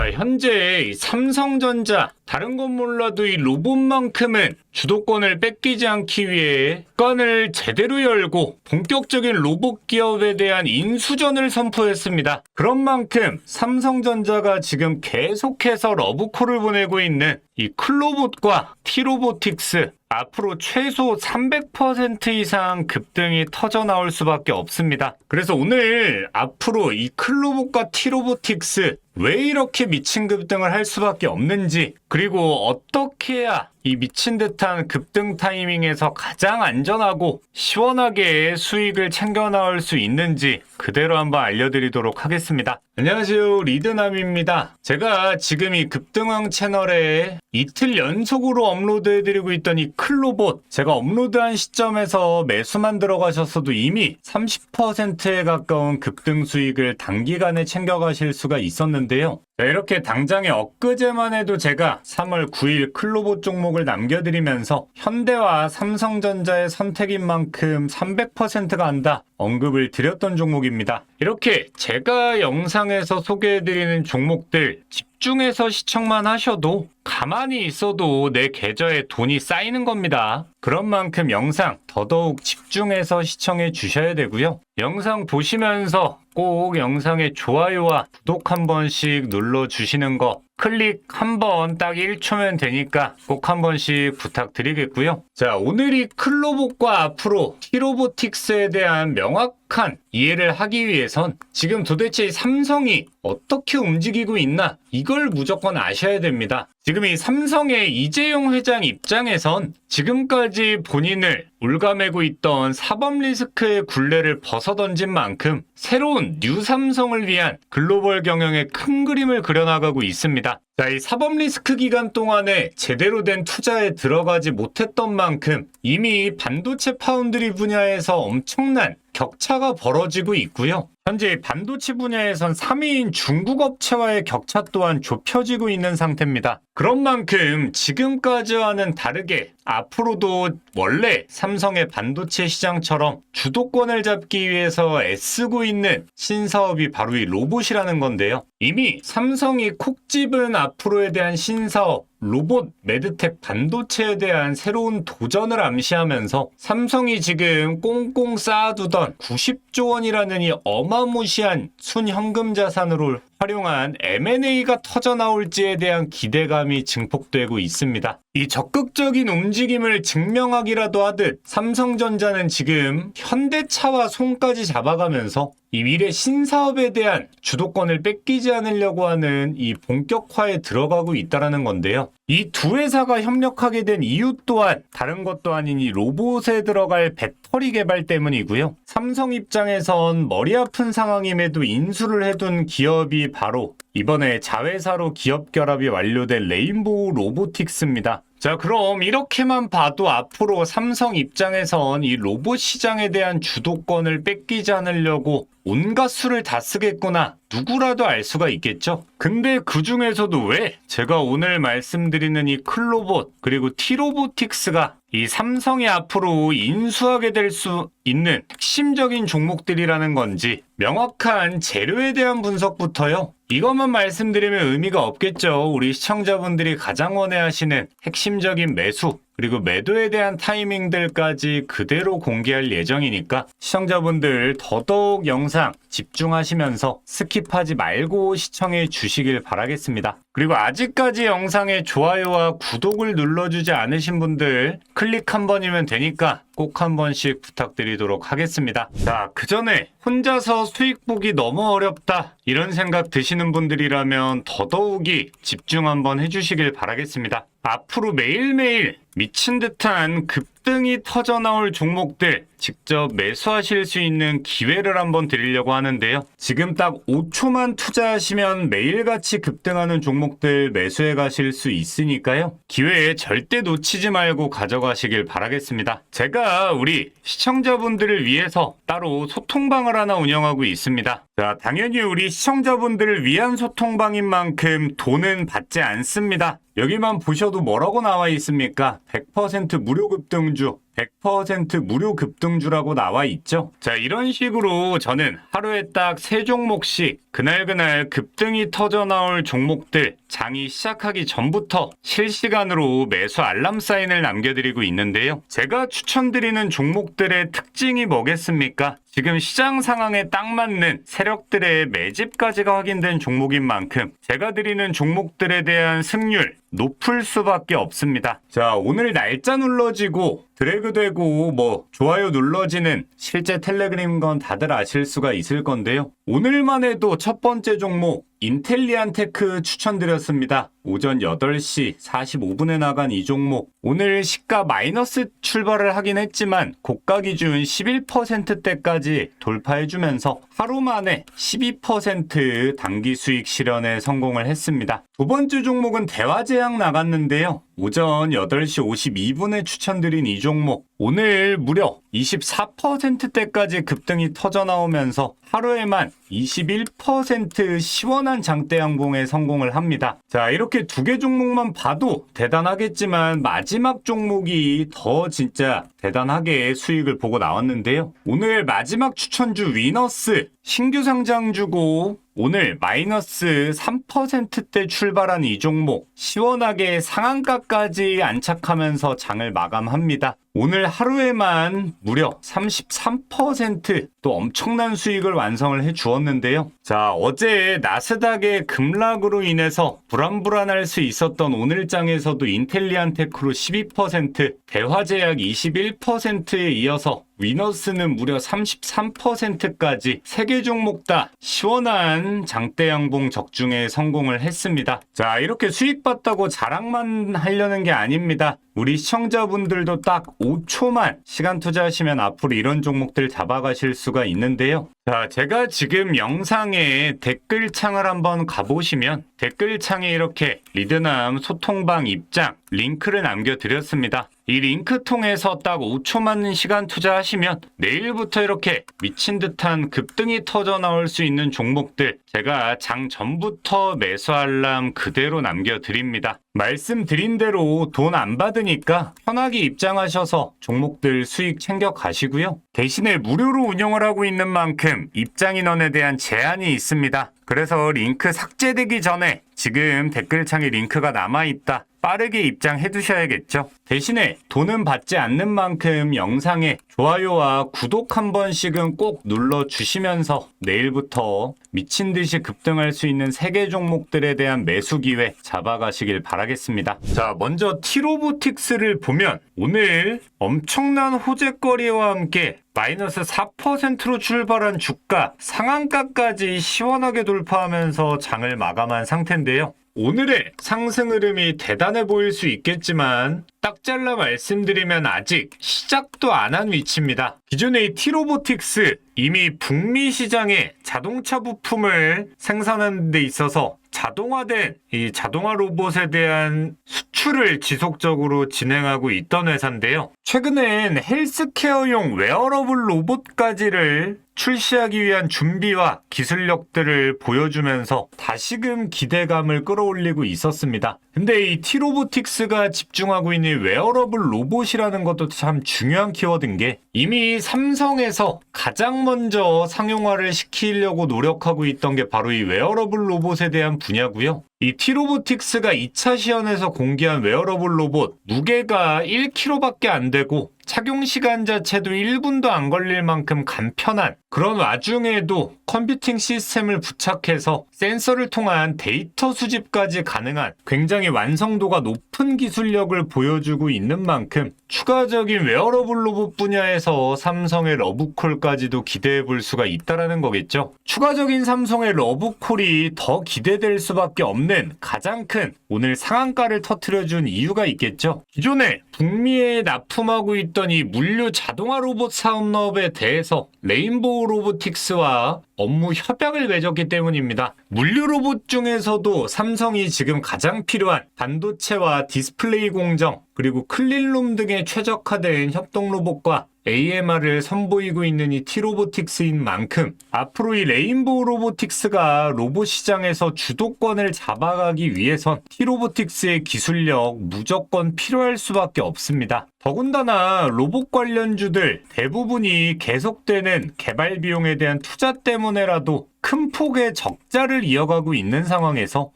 자, 현재 이 삼성전자 다른 건 몰라도 이 로봇만큼은 주도권을 뺏기지 않기 위해 건을 제대로 열고 본격적인 로봇 기업에 대한 인수전을 선포했습니다. 그런 만큼 삼성전자가 지금 계속해서 러브콜을 보내고 있는 이 클로봇과 티로보틱스 앞으로 최소 300% 이상 급등이 터져 나올 수밖에 없습니다. 그래서 오늘 앞으로 이 클로봇과 티로보틱스 왜 이렇게 미친 급등을 할 수밖에 없는지 그리고 어떻게 해야 이 미친 듯한 급등 타이밍에서 가장 안전하고 시원하게 수익을 챙겨 나올 수 있는지 그대로 한번 알려드리도록 하겠습니다. 안녕하세요 리드남입니다. 제가 지금 이 급등왕 채널에 이틀 연속으로 업로드해드리고 있던 이 클로봇 제가 업로드한 시점에서 매수만 들어가셨어도 이미 30%에 가까운 급등 수익을 단기간에 챙겨가실 수가 있었는데요. 자, 이렇게 당장에 엊그제만 해도 제가 3월 9일 클로봇 종목을 남겨드리면서 현대와 삼성전자의 선택인 만큼 300%가 한다 언급을 드렸던 종목입니다. 이렇게 제가 영상에서 소개해드리는 종목들 집중해서 시청만 하셔도 가만히 있어도 내 계좌에 돈이 쌓이는 겁니다. 그런 만큼 영상 더더욱 집중해서 시청해 주셔야 되고요. 영상 보시면서 꼭 영상에 좋아요와 구독 한 번씩 눌러 주시는 거 클릭 한 번 딱 1초면 되니까 꼭 한 번씩 부탁드리겠고요. 자, 오늘 이 클로봇과 앞으로 티로보틱스에 대한 명확 한 이해를 하기 위해선 지금 도대체 이 삼성이 어떻게 움직이고 있나 이걸 무조건 아셔야 됩니다. 지금 이 삼성의 이재용 회장 입장에선 지금까지 본인을 울가매고 있던 사법 리스크의 굴레를 벗어던진 만큼 새로운 뉴 삼성을 위한 글로벌 경영의 큰 그림을 그려나가고 있습니다. 자, 이 사법 리스크 기간 동안에 제대로 된 투자에 들어가지 못했던 만큼 이미 반도체 파운드리 분야에서 엄청난 격차가 벌어지고 있고요. 현재 반도체 분야에선 3위인 중국 업체와의 격차 또한 좁혀지고 있는 상태입니다. 그런 만큼 지금까지와는 다르게 앞으로도 원래 삼성의 반도체 시장처럼 주도권을 잡기 위해서 애쓰고 있는 신사업이 바로 이 로봇이라는 건데요. 이미 삼성이 콕 집은 앞으로에 대한 신사업 로봇 매드텍 반도체에 대한 새로운 도전을 암시하면서 삼성이 지금 꽁꽁 쌓아두던 90조 원이라는 이 어마무시한 순현금 자산으로 활용한 M&A가 터져 나올지에 대한 기대감이 증폭되고 있습니다. 이 적극적인 움직임을 증명하기라도 하듯 삼성전자는 지금 현대차와 손까지 잡아가면서 이 미래 신사업에 대한 주도권을 뺏기지 않으려고 하는 이 본격화에 들어가고 있다는 건데요. 이 두 회사가 협력하게 된 이유 또한 다른 것도 아닌 이 로봇에 들어갈 배터리 개발 때문이고요. 삼성 입장에선 머리 아픈 상황임에도 인수를 해둔 기업이 바로 이번에 자회사로 기업 결합이 완료된 레인보우 로보틱스입니다. 자, 그럼 이렇게만 봐도 앞으로 삼성 입장에선 이 로봇 시장에 대한 주도권을 뺏기지 않으려고 온갖 수를 다 쓰겠구나. 누구라도 알 수가 있겠죠? 근데 그 중에서도 왜 제가 오늘 말씀드리는 이 클로봇 그리고 티로보틱스가 이 삼성이 앞으로 인수하게 될 수 있는 핵심적인 종목들이라는 건지 명확한 재료에 대한 분석부터요. 이것만 말씀드리면 의미가 없겠죠. 우리 시청자분들이 가장 원해하시는 핵심적인 매수 그리고 매도에 대한 타이밍들까지 그대로 공개할 예정이니까 시청자분들 더더욱 영상 집중하시면서 스킵하지 말고 시청해 주시길 바라겠습니다. 그리고 아직까지 영상에 좋아요와 구독을 눌러주지 않으신 분들 클릭 한 번이면 되니까 꼭 한 번씩 부탁드 리도록 하겠습니다. 자, 그 전에 혼자서 수익 보기 너무 어렵다 이런 생각 드시는 분들이라면 더더욱이 집중 한번 해주시길 바라겠습니다. 앞으로 매일매일 미친 듯한 급등이 터져 나올 종목들 직접 매수하실 수 있는 기회를 한번 드리려고 하는데요. 지금 딱 5초만 투자하시면 매일같이 급등하는 종목들 매수해 가실 수 있으니까요. 기회에 절대 놓치지 말고 가져가시길 바라겠습니다. 제가 우리 시청자분들을 위해서 따로 소통방을 하나 운영하고 있습니다. 자, 당연히 우리 시청자분들을 위한 소통방인 만큼 돈은 받지 않습니다. 여기만 보셔도 뭐라고 나와 있습니까? 100% 무료 급등주, 100% 무료 급등주라고 나와 있죠. 자, 이런 식으로 저는 하루에 딱세 종목씩 그날그날 급등이 터져 나올 종목들 장이 시작하기 전부터 실시간으로 매수 알람 사인을 남겨드리고 있는데요. 제가 추천드리는 종목들의 특징이 뭐겠습니까? 지금 시장 상황에 딱 맞는 세력들의 매집까지가 확인된 종목인 만큼 제가 드리는 종목들에 대한 승률 높을 수밖에 없습니다. 자, 오늘 날짜 눌러지고 드래그 되고 뭐 좋아요 눌러지는 실제 텔레그램 건 다들 아실 수가 있을 건데요. 오늘만 해도 첫 번째 종목 인텔리안 테크 추천드렸습니다. 오전 8시 45분에 나간 이 종목. 오늘 시가 마이너스 출발을 하긴 했지만 고가 기준 11%대까지 돌파해주면서 하루 만에 12% 단기 수익 실현에 성공을 했습니다. 두 번째 종목은 대화제약 나갔는데요. 오전 8시 52분에 추천드린 이 종목. 오늘 무려 24%대까지 급등이 터져 나오면서 하루에만 21% 시원한 장대 양봉에 성공을 합니다. 자, 이렇게 두 개 종목만 봐도 대단하겠지만 마지막 종목이 더 진짜 대단하게 수익을 보고 나왔는데요. 오늘 마지막 추천주 위너스 신규 상장 주고 오늘 마이너스 3%대 출발한 이 종목 시원하게 상한가까지 안착하면서 장을 마감합니다. 오늘 하루에만 무려 33%또 엄청난 수익을 완성을 해 주었는데요. 자, 어제 나스닥의 급락으로 인해서 불안불안할 수 있었던 오늘장에서도 인텔리안 테크로 12%, 대화제약 21%에 이어서 위너스는 무려 33%까지 세개 종목 다 시원한 장대 양봉 적중에 성공을 했습니다. 자, 이렇게 수익 봤다고 자랑만 하려는 게 아닙니다. 우리 시청자분들도 딱 5초만 시간 투자하시면 앞으로 이런 종목들 잡아가실 수가 있는데요. 자, 제가 지금 영상에 댓글창을 한번 가보시면 댓글창에 이렇게 리드남 소통방 입장 링크를 남겨드렸습니다. 이 링크 통해서 딱 5초만 시간 투자하시면 내일부터 이렇게 미친 듯한 급등이 터져 나올 수 있는 종목들 제가 장 전부터 매수 알람 그대로 남겨드립니다. 말씀드린 대로 돈 안 받으니까 편하게 입장하셔서 종목들 수익 챙겨 가시고요. 대신에 무료로 운영을 하고 있는 만큼 입장 인원에 대한 제한이 있습니다. 그래서 링크 삭제되기 전에 지금 댓글창에 링크가 남아있다. 빠르게 입장해 두셔야겠죠. 대신에 돈은 받지 않는 만큼 영상에 좋아요와 구독 한 번씩은 꼭 눌러 주시면서 내일부터 미친 듯이 급등할 수 있는 세개 종목들에 대한 매수 기회 잡아가시길 바라겠습니다. 자, 먼저 티로보틱스를 보면 오늘 엄청난 호재거리와 함께 마이너스 4%로 출발한 주가 상한가까지 시원하게 돌파하면서 장을 마감한 상태인데요. 오늘의 상승 흐름이 대단해 보일 수 있겠지만 딱 잘라 말씀드리면 아직 시작도 안 한 위치입니다. 기존의 이 티로보틱스 이미 북미 시장에 자동차 부품을 생산하는 데 있어서 자동화된 이 자동화 로봇에 대한 수출을 지속적으로 진행하고 있던 회사인데요. 최근엔 헬스케어용 웨어러블 로봇까지를 출시하기 위한 준비와 기술력들을 보여주면서 다시금 기대감을 끌어올리고 있었습니다. 근데 이 티로보틱스가 집중하고 있는 웨어러블 로봇이라는 것도 참 중요한 키워드인 게 이미 삼성에서 가장 먼저 상용화를 시키려고 노력하고 있던 게 바로 이 웨어러블 로봇에 대한 분야고요. 이 티로보틱스가 2차 시연에서 공개한 웨어러블 로봇 무게가 1kg밖에 안 되고 착용 시간 자체도 1분도 안 걸릴 만큼 간편한 그런 와중에도 컴퓨팅 시스템을 부착해서 센서를 통한 데이터 수집까지 가능한 굉장히 완성도가 높은 기술력을 보여주고 있는 만큼 추가적인 웨어러블 로봇 분야에서 삼성의 러브콜까지도 기대해 볼 수가 있다라는 거겠죠. 추가적인 삼성의 러브콜이 더 기대될 수밖에 없는 가장 큰 오늘 상한가를 터트려 준 이유가 있겠죠. 기존에 북미에 납품하고 있던 이 물류 자동화 로봇 사업업에 대해서 레인보우 로보틱스와 업무 협약을 맺었기 때문입니다. 물류 로봇 중에서도 삼성이 지금 가장 필요한 반도체와 디스플레이 공정, 그리고 클린룸 등에 최적화된 협동 로봇과 AMR을 선보이고 있는 이 T로보틱스인 만큼 앞으로 이 레인보우 로보틱스가 로봇 시장에서 주도권을 잡아가기 위해선 T로보틱스의 기술력 무조건 필요할 수밖에 없습니다. 더군다나 로봇 관련주들 대부분이 계속되는 개발 비용에 대한 투자 때문에라도 큰 폭의 적자를 이어가고 있는 상황에서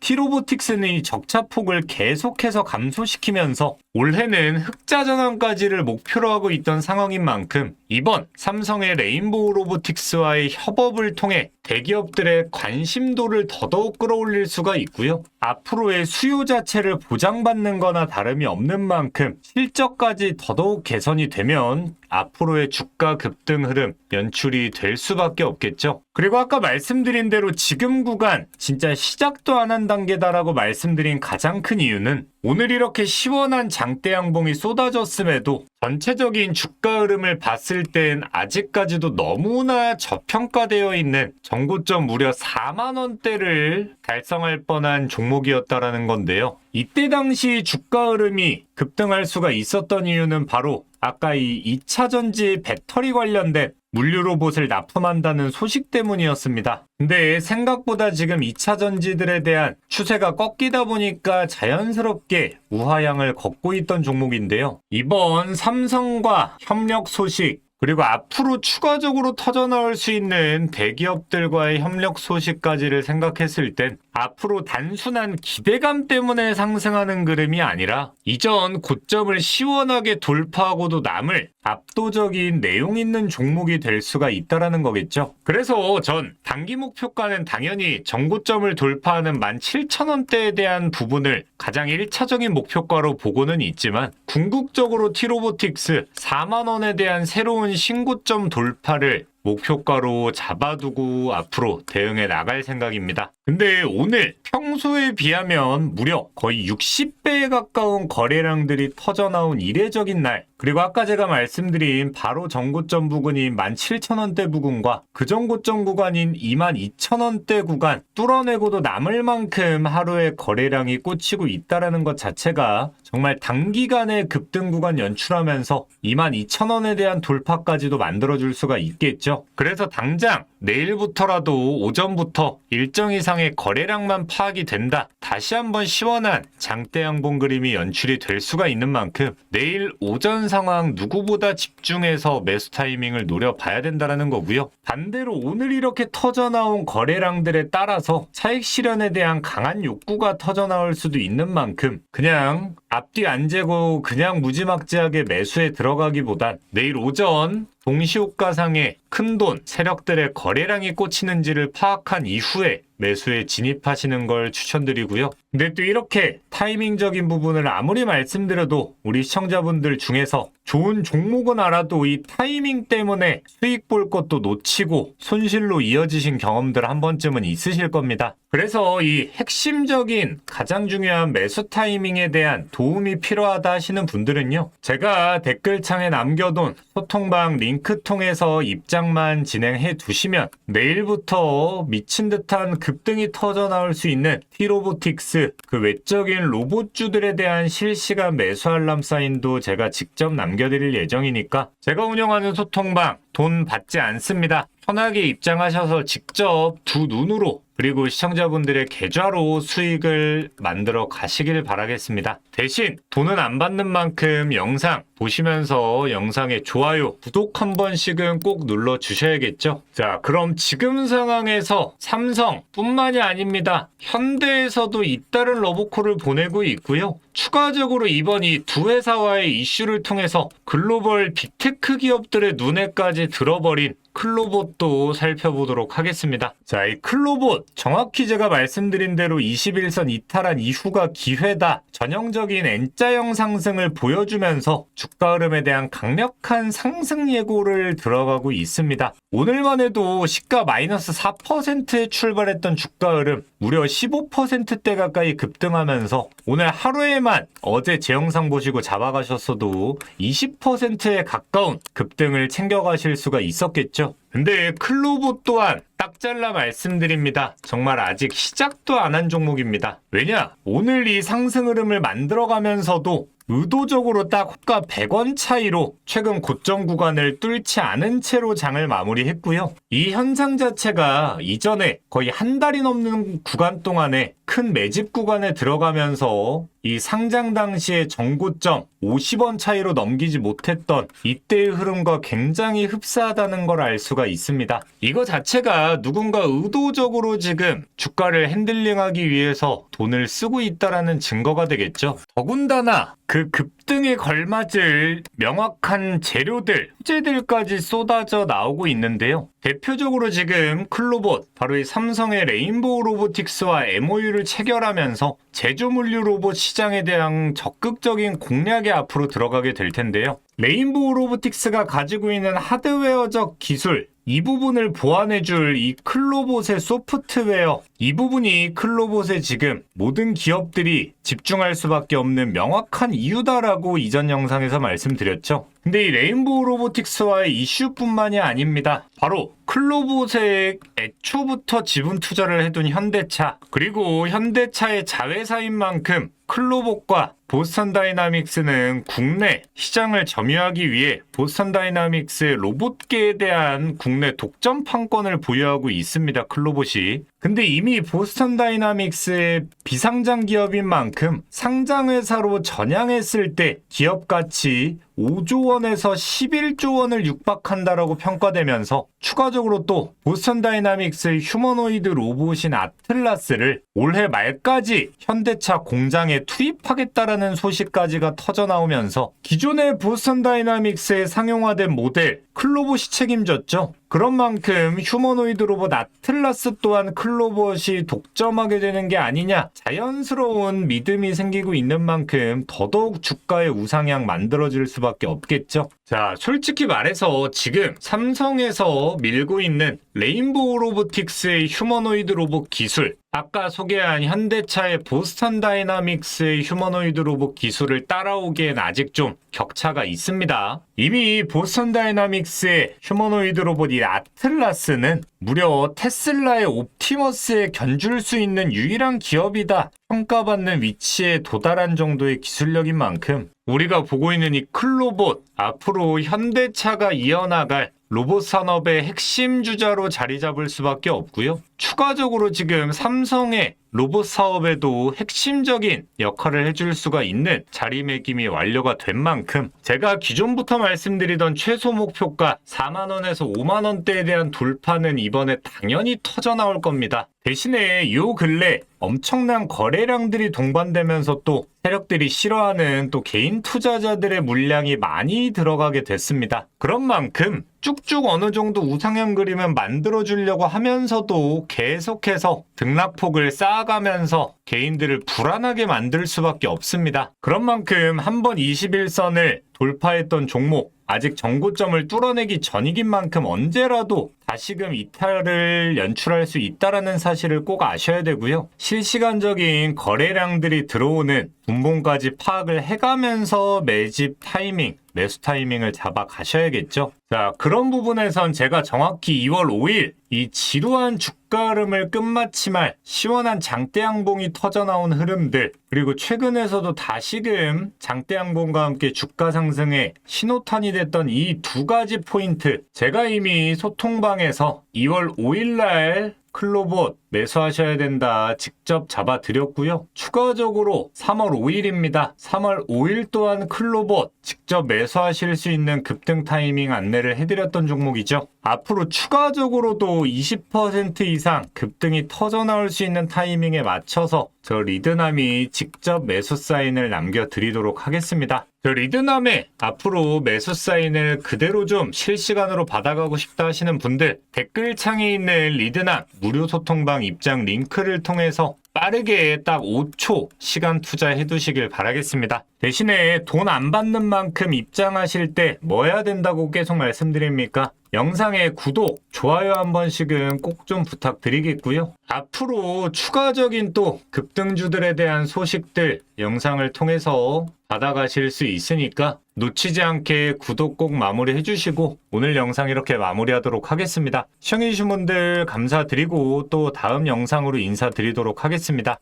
T로보틱스는 이 적자폭을 계속해서 감소시키면서 올해는 흑자 전환까지를 목표로 하고 있던 상황인 만큼 이번 삼성의 레인보우 로보틱스와의 협업을 통해 대기업들의 관심도를 더더욱 끌어올릴 수가 있고요. 앞으로의 수요 자체를 보장받는 거나 다름이 없는 만큼 실적까지 더더욱 개선이 되면 앞으로의 주가 급등 흐름 연출이 될 수밖에 없겠죠. 그리고 아까 말씀드린 대로 지금 구간 진짜 시작도 안 한 단계다라고 말씀드린 가장 큰 이유는 오늘 이렇게 시원한 장대 양봉이 쏟아졌음에도 전체적인 주가 흐름을 봤을 땐 아직까지도 너무나 저평가되어 있는 정 고점 무려 4만 원대를 달성할 뻔한 종목이었다라는 건데요. 이때 당시 주가 흐름이 급등할 수가 있었던 이유는 바로 아까 이 2차 전지 배터리 관련된 물류 로봇을 납품한다는 소식 때문이었습니다. 근데 생각보다 지금 2차 전지들에 대한 추세가 꺾이다 보니까 자연스럽게 우하향을 걷고 있던 종목인데요. 이번 삼성과 협력 소식 그리고 앞으로 추가적으로 터져나올 수 있는 대기업들과의 협력 소식까지를 생각했을 땐 앞으로 단순한 기대감 때문에 상승하는 그림이 아니라 이전 고점을 시원하게 돌파하고도 남을 압도적인 내용 있는 종목이 될 수가 있다라는 거겠죠. 그래서 전 단기 목표가는 당연히 정고점을 돌파하는 17,000원대에 대한 부분을 가장 1차적인 목표가로 보고는 있지만 궁극적으로 T로보틱스 4만 원에 대한 새로운 신고점 돌파를 목표가로 잡아두고 앞으로 대응해 나갈 생각입니다. 근데 오늘 평소에 비하면 무려 거의 60배에 가까운 거래량들이 터져나온 이례적인 날 그리고 아까 제가 말씀드린 바로 전고점 부근인 17,000원대 부근과 그 전고점 구간인 22,000원대 구간 뚫어내고도 남을 만큼 하루에 거래량이 꽂히고 있다라는 것 자체가 정말 단기간에 급등 구간 연출하면서 22,000원에 대한 돌파까지도 만들어줄 수가 있겠죠. 그래서 당장 내일부터라도 오전부터 일정 이상 의 거래량만 파악이 된다. 다시 한번 시원한 장대 양봉 그림이 연출이 될 수가 있는 만큼 내일 오전 상황 누구보다 집중해서 매수 타이밍을 노려봐야 된다는 거고요. 반대로 오늘 이렇게 터져 나온 거래량들에 따라서 차익 실현에 대한 강한 욕구가 터져 나올 수도 있는 만큼 그냥 앞뒤 안 재고 그냥 무지막지하게 매수에 들어가기보단 내일 오전 동시효과상의 큰돈 세력들의 거래량이 꽂히는지를 파악한 이후에 매수에 진입하시는 걸 추천드리고요. 근데 또 이렇게 타이밍적인 부분을 아무리 말씀드려도 우리 시청자분들 중에서 좋은 종목은 알아도 이 타이밍 때문에 수익 볼 것도 놓치고 손실로 이어지신 경험들 한 번쯤은 있으실 겁니다. 그래서 이 핵심적인 가장 중요한 매수 타이밍에 대한 도움이 필요하다 하시는 분들은요. 제가 댓글창에 남겨둔 소통방 링크 통해서 입장만 진행해 두시면 내일부터 미친 듯한 급등이 터져 나올 수 있는 T로보틱스 그 외적인 로봇주들에 대한 실시간 매수 알람 사인도 제가 직접 남겨드릴 예정이니까 제가 운영하는 소통방 돈 받지 않습니다. 편하게 입장하셔서 직접 두 눈으로 그리고 시청자분들의 계좌로 수익을 만들어 가시길 바라겠습니다. 대신 돈은 안 받는 만큼 영상 보시면서 영상에 좋아요, 구독 한 번씩은 꼭 눌러 주셔야겠죠? 자, 그럼 지금 상황에서 삼성뿐만이 아닙니다. 현대에서도 잇따른 러브콜을 보내고 있고요. 추가적으로 이번 이 두 회사와의 이슈를 통해서 글로벌 빅테크 기업들의 눈에까지 들어버린 클로봇도 살펴보도록 하겠습니다. 자, 이 클로봇 정확히 제가 말씀드린 대로 21선 이탈한 이후가 기회다. 전형적인 N자형 상승을 보여주면서 주가 흐름에 대한 강력한 상승 예고를 들어가고 있습니다. 오늘만 해도 시가 마이너스 4%에 출발했던 주가 흐름 무려 15%대 가까이 급등하면서 오늘 하루에만 어제 제 영상 보시고 잡아가셨어도 20%에 가까운 급등을 챙겨가실 수가 있었겠죠. Ciao. 근데 클로봇 또한 딱 잘라 말씀드립니다. 정말 아직 시작도 안 한 종목입니다. 왜냐? 오늘 이 상승 흐름을 만들어가면서도 의도적으로 딱 호가 100원 차이로 최근 고점 구간을 뚫지 않은 채로 장을 마무리했고요. 이 현상 자체가 이전에 거의 한 달이 넘는 구간 동안에 큰 매집 구간에 들어가면서 이 상장 당시의 정고점 50원 차이로 넘기지 못했던 이때의 흐름과 굉장히 흡사하다는 걸 알 수가 있습니다. 이거 자체가 누군가 의도적으로 지금 주가를 핸들링하기 위해서 돈을 쓰고 있다라는 증거가 되겠죠. 더군다나 그 급등에 걸맞을 명확한 재료들, 소재들까지 쏟아져 나오고 있는데요. 대표적으로 지금 클로봇, 바로 이 삼성의 레인보우 로보틱스와 MOU를 체결하면서 제조 물류 로봇 시장에 대한 적극적인 공략에 앞으로 들어가게 될 텐데요. 레인보우 로보틱스가 가지고 있는 하드웨어적 기술, 이 부분을 보완해줄 이 클로봇의 소프트웨어, 이 부분이 클로봇에 지금 모든 기업들이 집중할 수밖에 없는 명확한 이유다라고 이전 영상에서 말씀드렸죠. 근데 이 레인보우 로보틱스와의 이슈뿐만이 아닙니다. 바로 클로봇에 애초부터 지분 투자를 해둔 현대차, 그리고 현대차의 자회사인 만큼 클로봇과 보스턴 다이나믹스는 국내 시장을 점유하기 위해 보스턴 다이나믹스의 로봇계에 대한 국내 독점 판권을 보유하고 있습니다. 클로봇이. 근데 이미 보스턴 다이나믹스의 비상장 기업인 만큼 상장 회사로 전향했을 때 기업 가치 5조 원에서 11조 원을 육박한다라고 평가되면서 추가적으로 또 보스턴 다이나믹스의 휴머노이드 로봇인 아틀라스를 올해 말까지 현대차 공장에 투입하겠다라는 소식까지가 터져 나오면서 기존의 보스턴 다이나믹스의 상용화된 모델 클로봇이 책임졌죠. 그런 만큼 휴머노이드 로봇 아틀라스 또한 클로봇이 독점하게 되는 게 아니냐 자연스러운 믿음이 생기고 있는 만큼 더더욱 주가의 우상향 만들어질 수밖에 없겠죠. 자, 솔직히 말해서 지금 삼성에서 밀고 있는 레인보우 로보틱스의 휴머노이드 로봇 기술 아까 소개한 현대차의 보스턴 다이나믹스의 휴머노이드 로봇 기술을 따라오기엔 아직 좀 격차가 있습니다. 이미 보스턴 다이나믹스의 휴머노이드 로봇이 아틀라스는 무려 테슬라의 옵티머스에 견줄 수 있는 유일한 기업이다. 평가받는 위치에 도달한 정도의 기술력인 만큼 우리가 보고 있는 이 클로봇 앞으로 현대차가 이어나갈 로봇 산업의 핵심 주자로 자리 잡을 수밖에 없고요. 추가적으로 지금 삼성의 로봇 사업에도 핵심적인 역할을 해줄 수가 있는 자리매김이 완료가 된 만큼 제가 기존부터 말씀드리던 최소 목표가 4만원에서 5만원대에 대한 돌파는 이번에 당연히 터져 나올 겁니다. 대신에 요 근래 엄청난 거래량들이 동반되면서 또 세력들이 싫어하는 또 개인 투자자들의 물량이 많이 들어가게 됐습니다. 그런 만큼 쭉쭉 어느 정도 우상향 그림을 만들어 주려고 하면서도 계속해서 등락폭을 쌓아가면서 개인들을 불안하게 만들 수밖에 없습니다. 그런 만큼 한번 21선을 돌파했던 종목 아직 정고점을 뚫어내기 전이긴 만큼 언제라도 다시금 이탈을 연출할 수 있다라는 사실을 꼭 아셔야 되고요. 실시간적인 거래량들이 들어오는 분봉까지 파악을 해가면서 매집 타이밍, 매수 타이밍을 잡아 가셔야겠죠. 자, 그런 부분에선 제가 정확히 2월 5일 이 지루한 주가 흐름을 끝마침할 시원한 장대양봉이 터져나온 흐름들 그리고 최근에서도 다시금 장대양봉과 함께 주가 상승의 신호탄이 됐던 이 두 가지 포인트 제가 이미 소통방 에서 2월 5일날 클로봇 매수하셔야 된다 직접 잡아드렸고요. 추가적으로 3월 5일입니다. 3월 5일 또한 클로봇 직접 매수하실 수 있는 급등 타이밍 안내를 해드렸던 종목이죠. 앞으로 추가적으로도 20% 이상 급등이 터져 나올 수 있는 타이밍에 맞춰서 저 리드남이 직접 매수 사인을 남겨드리도록 하겠습니다. 저 리드남에 앞으로 매수 사인을 그대로 좀 실시간으로 받아가고 싶다 하시는 분들 댓글창에 있는 리드남 무료 소통방 입장 링크를 통해서 빠르게 딱 5초 시간 투자해 두시길 바라겠습니다. 대신에 돈 안 받는 만큼 입장하실 때 뭐 해야 된다고 계속 말씀드립니까? 영상의 구독, 좋아요 한 번씩은 꼭 좀 부탁드리겠고요. 앞으로 추가적인 또 급등주들에 대한 소식들 영상을 통해서 받아가실 수 있으니까 놓치지 않게 구독 꼭 마무리 해 주시고 오늘 영상 이렇게 마무리하도록 하겠습니다. 시청해주신 분들 감사드리고 또 다음 영상으로 인사드리도록 하겠습니다.